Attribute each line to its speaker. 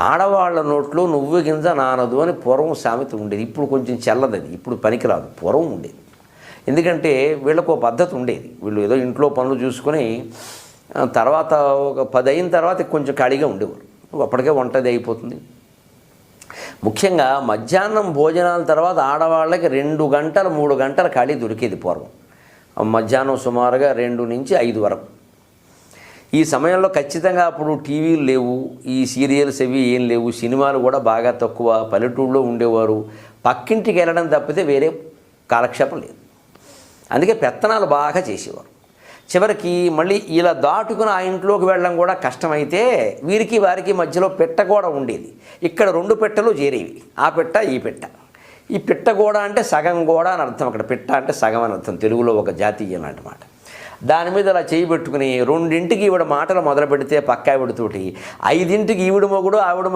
Speaker 1: ఆడవాళ్ళ నోట్లో నువ్వు గింజ నానదు అని పూర్వం సామెత ఉండేది. ఇప్పుడు కొంచెం చల్లదది. ఇప్పుడు పనికిరాదు. పూర్వం ఉండేది. ఎందుకంటే వీళ్ళకు ఒక పద్ధతి ఉండేది. వీళ్ళు ఏదో ఇంట్లో పనులు చూసుకొని తర్వాత ఒక పది అయిన తర్వాత కొంచెం ఖాళీగా ఉండేవారు. అప్పటికే వంటది అయిపోతుంది. ముఖ్యంగా మధ్యాహ్నం భోజనాల తర్వాత ఆడవాళ్ళకి రెండు గంటలు మూడు గంటల ఖాళీ దొరికేది పూర్వం. మధ్యాహ్నం సుమారుగా రెండు నుంచి ఐదు వరకు. ఈ సమయంలో ఖచ్చితంగా అప్పుడు టీవీలు లేవు ఈ సీరియల్స్ అవి ఏం లేవు సినిమాలు కూడా బాగా తక్కువ పల్లెటూరులో ఉండేవారు. పక్కింటికి వెళ్ళడం తప్పితే వేరే కాలక్షేపం లేదు. అందుకే పెత్తనాలు బాగా చేసేవారు. చివరికి మళ్ళీ ఇలా దాటుకుని ఆ ఇంట్లోకి వెళ్ళడం కూడా కష్టమైతే వీరికి వారికి మధ్యలో పెట్ట కూడా ఉండేది. ఇక్కడ రెండు పెట్టలు చేరేవి. ఆ పెట్ట ఈ పెట్ట. ఈ పిట్ట కూడా అంటే సగం కూడా అని అర్థం. అక్కడ పిట్ట అంటే సగం అని అర్థం. తెలుగులో ఒక జాతీయం అన్నమాట దాని మీద అలా చేయి పెట్టుకుని రెండింటికి ఈవిడ మాటలు మొదలు పెడితే పక్క ఆవిడతోటి ఐదింటికి ఈవిడ మొగుడు ఆవిడ